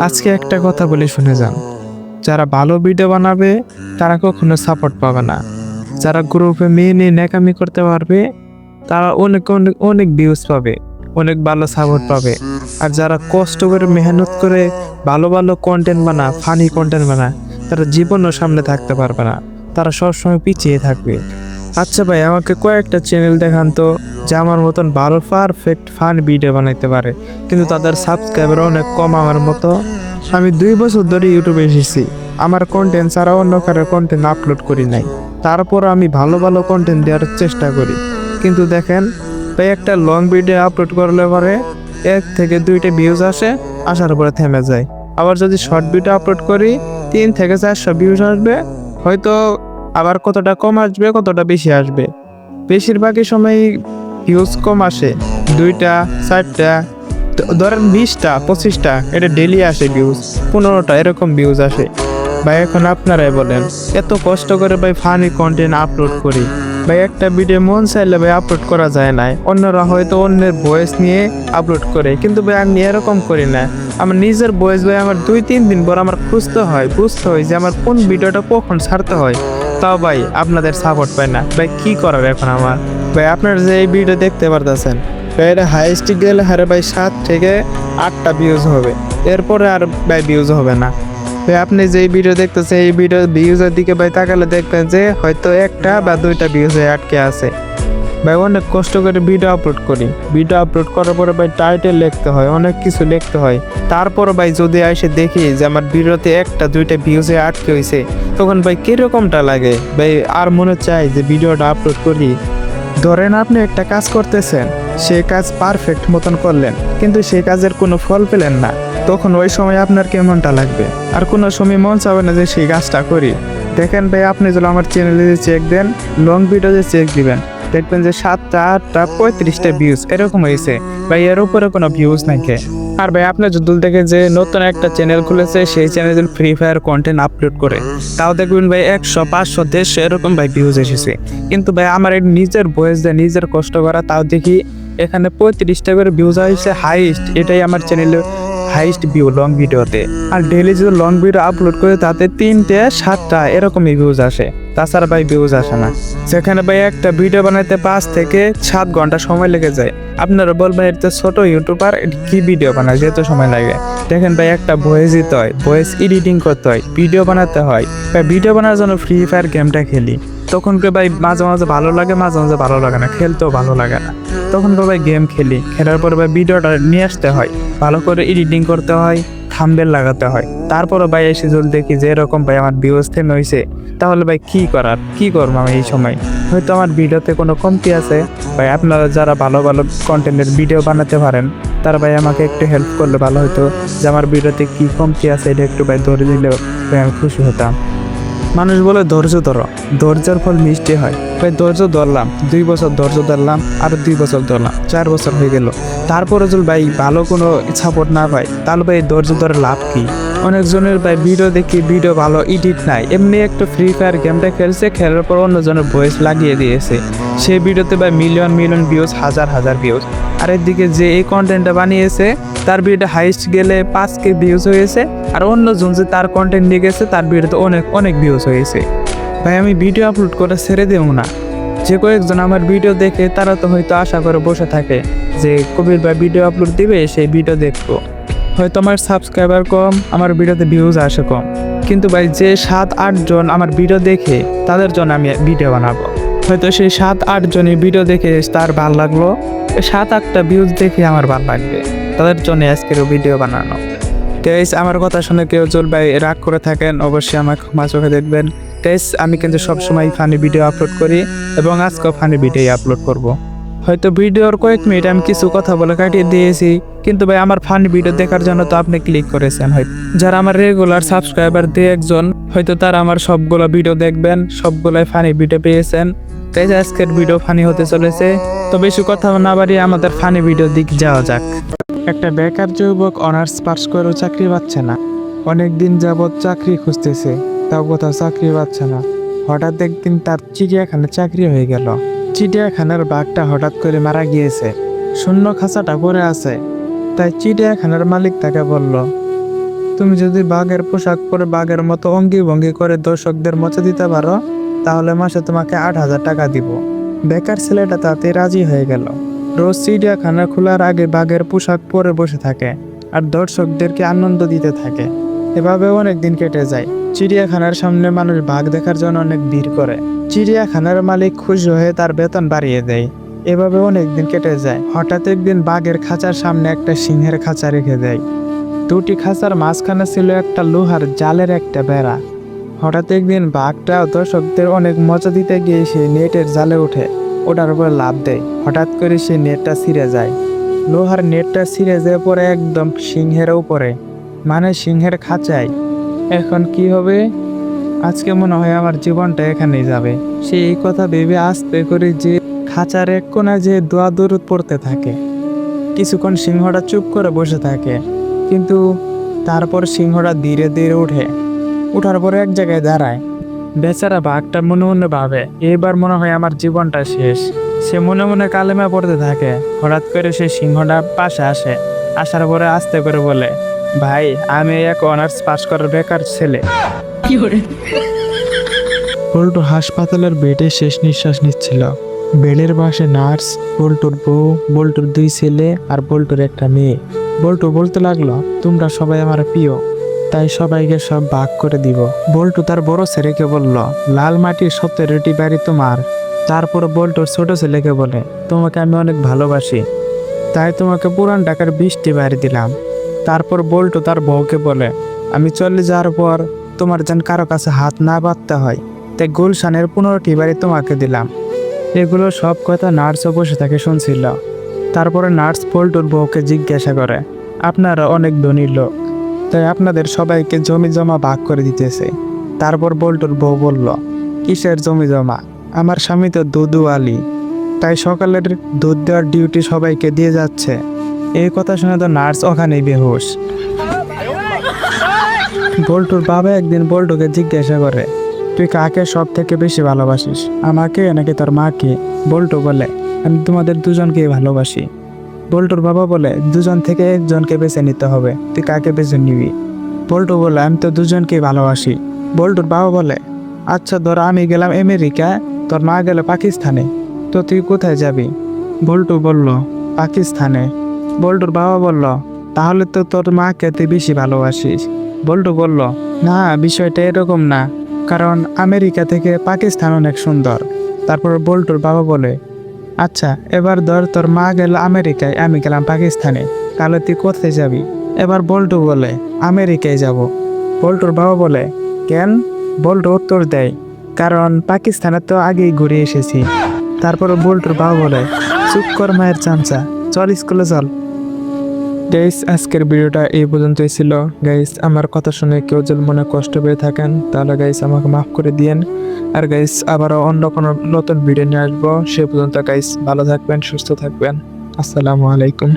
আজকে একটা কথা বলে শুনে যান। যারা ভালো ভিডিও বানাবে, তারা কখনো সাপোর্ট পাবে না। যারা গ্রুপে মেয়ে নিয়ে নেকামি করতে পারবে, তারা অনেক অনেক অনেক ভিউজ পাবে, অনেক ভালো সাপোর্ট পাবে। আর যারা কষ্ট করে মেহনত করে ভালো ভালো কন্টেন্ট বানা ফানি কন্টেন্ট বানা তারা জীবনও সামনে থাকতে পারবে না। তারা সবসময় পিছিয়ে থাকবে। আচ্ছা ভাই, আমাকে কয়েকটা চ্যানেল দেখান তো, যে আমার মতন ভালো পারফেক্ট ফান ভিডিও বানাইতে পারে। কিন্তু তাদের সাবস্ক্রাইবার অনেক কম আমার মতো। আমি দুই বছর ধরে ইউটিউবে এসেছি। আমার কন্টেন্ট ছাড়া অন্য কারোর কন্টেন্ট আপলোড করি নাই। তারপর আমি ভালো ভালো কন্টেন্ট দেওয়ার চেষ্টা করি। কিন্তু দেখেন, ভাই, একটা লং ভিডিও আপলোড করলে পরে এক থেকে দুইটা ভিউজ আসে, আসার পরে থেমে যায়। আবার যদি শর্ট ভিডিও আপলোড করি, তিন থেকে চারশো ভিউজ আসবে, হয়তো আবার কতটা কম আসবে, কতটা বেশি আসবে। বেশিরভাগই সময় ভিউজ কম আসে, দুইটা, চারটা ধরেন বিশটা, পঁচিশটা, এটা ডেলি আসে ভিউজ পনেরোটা এরকম ভিউজ আসে। ভাই, এখন আপনারাই বলেন, এত কষ্ট করে ভাই ফানি কন্টেন্ট আপলোড করি। ভাই, একটা ভিডিও মন চাইলে ভাই আপলোড করা যায় না অন্যরা হয়তো অন্যের ভয়েস নিয়ে আপলোড করে, কিন্তু ভাই আমি এরকম করি না। আমার নিজের ভয়েস ভাই আমার দুই, তিন দিন পর আমার খুঁজতে হয়, বুঝতে হয় যে আমার কোন ভিডিওটা কখন ছাড়তে হয়। তাও ভাই আপনাদের সাপোর্ট পায় না। ভাই, কি করার এখন আমার? ভাই, আপনারা যে এই ভিডিও দেখতে পারতেছেন, ভাই, এটা হাইস্ট গেলে হারে ভাই সাত থেকে আটটা ভিউজ হবে। এরপরে আর ভাই ভিউজ হবে না। ভাই, আপনি যে ভিডিও দেখতেছেন, এই ভিডিও ভিউজের দিকে ভাই তাকালে দেখবেন যে হয়তো একটা বা দুইটা ভিউজ আটকে আছে। ভাই, অনেক কষ্ট করে ভিডিও আপলোড করি। ভিডিও আপলোড করার পরে ভাই টাইটেল লিখতে হয়, অনেক কিছু লিখতে হয়। তারপর ভাই যদি এসে দেখি যে আমার ভিডিওতে একটা, দুইটা ভিউজে আটকে হয়েছে তখন ভাই কীরকমটা লাগে? ভাই, আর মনে চায় যে ভিডিওটা আপলোড করি। ধরেন আপনি একটা কাজ করতেছেন সেই কাজ পারফেক্ট মতন করলেন, কিন্তু সেই কাজের কোনো ফল পেলেন না। তখন ওই সময় আপনার কেমনটা লাগবে? আর কোনো সময় মন চাবে না যে সেই কাজটা করি। দেখেন ভাই, আপনি যদি আমার চ্যানেলে যে চেক দেন লং ভিডিওতে চেক দিবেন। দেখবেন যে সাতটা, আটটা, পঁয়ত্রিশটা ভিউজ এরকম হয়েছে। ভাই, এর উপরে কোনো ভিউজ নাই কে? আর ভাই আপনার যদি দেখে যে নতুন একটা চ্যানেল খুলেছে, সেই চ্যানেলে ফ্রি ফায়ার কন্টেন্ট আপলোড করে, তাও দেখবেন ভাই, একশো, পাঁচশো, দেড়শো এরকম ভাই ভিউজ এসেছে। কিন্তু ভাই, আমার নিজের বয়স দেয় নিজের কষ্ট করা, তাও দেখি এখানে পঁয়ত্রিশটা করে ভিউজ হয়েছে হাইস্ট এটাই আমার চ্যানেলে হাইস্ট ভিউ লং ভিডিওতে আর ডেলি যদি লং ভিডিও আপলোড করে, তাতে তিনটে, সাতটা এরকমই ভিউজ আসে। তাছাড়া ভাই ভিউজ আসে না। সেখানে ভাই একটা ভিডিও বানাইতে পাঁচ থেকে সাত ঘণ্টা সময় লেগে যায়। আপনারা বলবেন এটা ছোট ইউটিউবার কি ভিডিও বানায়? যেহেতু সময় লাগে। দেখেন ভাই, একটা ভয়েস দিতে হয় ভয়েস এডিটিং করতে হয় ভিডিও বানাতে হয়। ভাই ভিডিও বানানোর জন্য ফ্রি ফায়ার গেমটা খেলি। তখন ভাই মাঝে মাঝে ভালো লাগে, মাঝে মাঝে ভালো লাগে না, খেলতেও ভালো লাগে না। তখন ভাই গেম খেলি। খেলার পরে ভাই ভিডিওটা নিয়ে আসতে হয়। ভালো করে এডিটিং করতে হয়। থাম্বেল লাগাতে হয়। তারপরও ভাই এসে জল দেখি যে এরকম ভাই আমার থেমে হয়েছে তাহলে ভাই কি করার? কি করব আমি এই সময়? হয়তো আমার ভিডিওতে কোনো কমতি আছে। ভাই আপনারা যারা ভালো ভালো কন্টেন্টের ভিডিও বানাতে পারেন, তারা ভাই আমাকে একটু হেল্প করলে ভালো হতো যে আমার ভিডিওতে কী কমতি আছে, এটা একটু ভাই ধরে দিলে ভাই আমি খুশি হতাম। মানুষ বলে ধৈর্য ধরো। ধৈর্যের ফল মিষ্টি হয়। তাই ধৈর্য ধরলাম, দুই বছর ধৈর্য ধরলাম আর দুই বছর ধরলাম, চার বছর হয়ে গেল। তারপরে যদি ভাই, ভালো কোনো সাপোর্ট না পাই তাহলে ভাই ধৈর্য ধরে লাভ কি? অনেকজনের ভাই ভিডিও দেখি ভিডিও ভালো এডিট নাই। এমনি একটা ফ্রি ফায়ার গেমটা খেলছে, খেলার পর অন্যজনের ভয়েস লাগিয়ে দিয়েছে। সেই ভিডিওতে ভাই মিলিয়ন মিলিয়ন ভিউজ হাজার হাজার ভিউজ আর এদিকে যে এই কন্টেন্টটা বানিয়েছে, তার ভিডিওটা হাইস্ট গেলে পাঁচ কে ভিউজ হয়েছে। আর অন্য অন্যজন যে তার কন্টেন্ট নিয়ে গেছে, তার ভিডিওতে অনেক অনেক ভিউজ হয়েছে। ভাই, আমি ভিডিও আপলোড করে ছেড়ে দেবো না। যে কয়েকজন আমার ভিডিও দেখে, তারা তো হয়তো আশা করে বসে থাকে যে কবির ভাই ভিডিও আপলোড দিবে, সেই ভিডিও দেখব। হয়তো আমার সাবস্ক্রাইবার কম, আমার ভিডিওতে ভিউজ আসে কম। কিন্তু ভাই, যে সাত আটজন আমার ভিডিও দেখে, তাদের জন্য আমি ভিডিও বানাবো। হয়তো সেই সাত, আট জনের ভিডিও দেখে তার ভালো লাগল। সাত, আটটা ভিউজ দেখে আমার ভালো লাগবে। তাদের জন্য আজকের ভিডিও বানানো। তেইস আমার কথা শুনে কেউ জোর ভাই রাগ করে থাকেন, অবশ্যই আমাকে ক্ষমা চোখে দেখবেন। তেইস আমি কিন্তু সবসময় ফানি ভিডিও আপলোড করি এবং আজকেও ফানি ভিডিও আপলোড করব। হয়তো ভিডিওর কয়েক মিনিট আমি কিছু কথা বলে কাটিয়ে দিয়েছি, কিন্তু ভাই আমার ফানি ভিডিও দেখার জন্য তো আপনি ক্লিক করেছেন হয়তো যারা আমার রেগুলার সাবস্ক্রাইবার দিয়ে একজন, হয়তো তারা আমার সবগুলো ভিডিও দেখবেন, সবগুলাই ফানি ভিডিও পেয়েছেন। তাই আজকের ভিডিও ফানি হতে চলেছে, তো বেশি কথা না বাড়িয়ে আমাদের ফানি ভিডিও দিক যাওয়া যাক। একটা বেকার যুবক অনার্স পাস করেও চাকরি পাচ্ছে না। অনেক দিন যাবৎ চাকরি খুঁজতেছে, তাও কোথাও চাকরি পাচ্ছে না। হঠাৎ একদিন তার চিড়িয়াখানায় চাকরি হয়ে গেল। চিড়িয়াখানার বাঘটা হঠাৎ করে মারা গিয়েছে। শূন্য খাঁচাটা পরে আছে। তাই চিড়িয়াখানার মালিক তাকে বলল, তুমি যদি বাঘের পোশাক পরে বাঘের মতো অঙ্গি ভঙ্গি করে দর্শকদের মচে দিতে পারো, তাহলে মাসে তোমাকে আট হাজার টাকা দিব। বেকার ছেলেটা তাতে রাজি হয়ে গেল। রোজ চিড়িয়াখানা খোলার আগে বাঘের পোশাক পরে বসে থাকে আর দর্শকদেরকে আনন্দ দিতে থাকে। এভাবে অনেক দিন কেটে যায়। চিড়িয়াখানার সামনে মানুষ বাঘ দেখার জন্য অনেক ভিড় করে। চিড়িয়াখানার মালিক খুশি হয়ে তার বেতন বাড়িয়ে দেয়। এভাবে অনেক দিন কেটে যায়। হঠাৎ একদিন বাঘের খাঁচার সামনে একটা সিংহের খাঁচা রেখে দেয়। দুটি খাঁচার মাঝখানে ছিল একটা লোহার জালের একটা বেড়া। হঠাৎ একদিন বাঘটা দর্শকদের অনেক মজা দিতে গিয়ে সে নেটের জালে ওঠে ওটার উপর লাভ দেয়। হঠাৎ করে সে নেটটা ছিঁড়ে যায়। লোহার নেটটা ছিঁড়ে যেয়ে পরে একদম সিংহের উপরে। মানে সিংহের খাঁচায়। এখন কি হবে? আজকে মনে হয় আমার জীবনটা এখানেই যাবে। সে এই কথা ভেবে আস্তে করে যে খাঁচার এক কোনায় যে দোয়া দরুদ পড়তে থাকে, কিছুক্ষণ সিংহটা চুপ করে বসে থাকে। কিন্তু তারপর সিংহটা ধীরে ধীরে ওঠে উঠার পরে এক জায়গায় দাঁড়ায়। বেচারা বাঘটা মনে মনে ভাবে, এবার মনে হয় আমার জীবনটা শেষ। সে মনে মনে কালেমা পড়তে থাকে। হঠাৎ করে সে সিংহটা পাশে আসে, আসার পরে আস্তে করে বলে ভাই আমি এক অনার্স পাস করার বেকার ছেলে। পল্টু হাসপাতালের বেডে শেষ নিঃশ্বাস নিচ্ছিল। বেডের পাশে নার্স বল্টুর বউ বল্টুর দুই ছেলে আর বল্টুর একটা মেয়ে। বল্টু বলতে লাগল তোমরা সবাই আমার প্রিয় তাই সবাইকে সব ভাগ করে দিব। বল্টু তার বড় ছেলেকে বলল লাল মাটির সপ্তাহে রুটি বাড়ি তোমার। তারপর বল্টুর ছোট ছেলেকে বলে তোমাকে আমি অনেক ভালোবাসি তাই তোমাকে পুরান টাকার বৃষ্টি বাড়ি দিলাম। তারপর বল্টু তার বউকে বলে, আমি চলে যাওয়ার পর তোমার যেন কারও কাছে হাত না বাঁধতে হয়। তাই গুলশানের পনেরোটি বাড়ি তোমাকে দিলাম। এগুলো সব কথা নার্সও বসে থাকে শুনছিল। তারপরে নার্স পল্টুর বউকে জিজ্ঞাসা করে, আপনারা অনেক ধনী লোক, তাই আপনাদের সবাইকে জমি জমা ভাগ করে দিতেছে। তারপর বল্টুর বউ বলল, কিসের জমি জমা? আমার স্বামী তো দুধু আলী তাই সকালের দুধ দেওয়ার ডিউটি সবাইকে দিয়ে যাচ্ছে। এই কথা শুনে তো নার্স ওখানেই বেহুশ। বল্টুর বাবা একদিন বল্টুকে জিজ্ঞাসা করে, তুই কাকে সব থেকে বেশি ভালোবাসিস? আমাকে নাকি তোর মাকে? বল্টু বলে, আমি তোমাদের দুজনকেই ভালোবাসি। বল্টুর বাবা বলে, দুজন থেকে একজনকে বেছে নিতে হবে, তুই কাকে বেছে নিবি? বল্টু বলে, আমি তো দুজনকেই ভালোবাসি। বল্টুর বাবা বলে আচ্ছা ধর আমি গেলাম আমেরিকা, তোর মা গেল পাকিস্তানে, তো তুই কোথায় যাবি? বল্টু বলল, পাকিস্তানে। বল্টুর বাবা বলল, তাহলে তো তোর মাকে তুই বেশি ভালোবাসিস। বল্টু বলল, না, বিষয়টা এরকম না। কারণ আমেরিকা থেকে পাকিস্তান অনেক সুন্দর। তারপর বল্টুর বাবা বলে আচ্ছা এবার ধর তোর মা গেল আমেরিকায়, আমি গেলাম পাকিস্তানে। তাহলে তুই কোথায় যাবি? এবার বল্টু বলে, আমেরিকায় যাব। বল্টুর বাবা বলে, কেন? বল্টু উত্তর দেয়, কারণ পাকিস্তানে তো আগেই ঘুরে এসেছি। তারপর বল্টুর বাবা বলে, চুপ কর মায়ের চামচা, চল স্কুলে চল। গাইস আজকের ভিডিওটা এই পর্যন্তই ছিল। গাইস আমার কথা শুনে কেউ যদি মনে কষ্ট পেয়ে থাকেন, তাহলে গাইস আমাকে মাফ করে দিয়েন। আর গাইস আবারও অন্য কোনো নতুন ভিডিও নিয়ে আসব। সে পর্যন্ত গাইস ভালো থাকবেন, সুস্থ থাকবেন। আসসালামু আলাইকুম।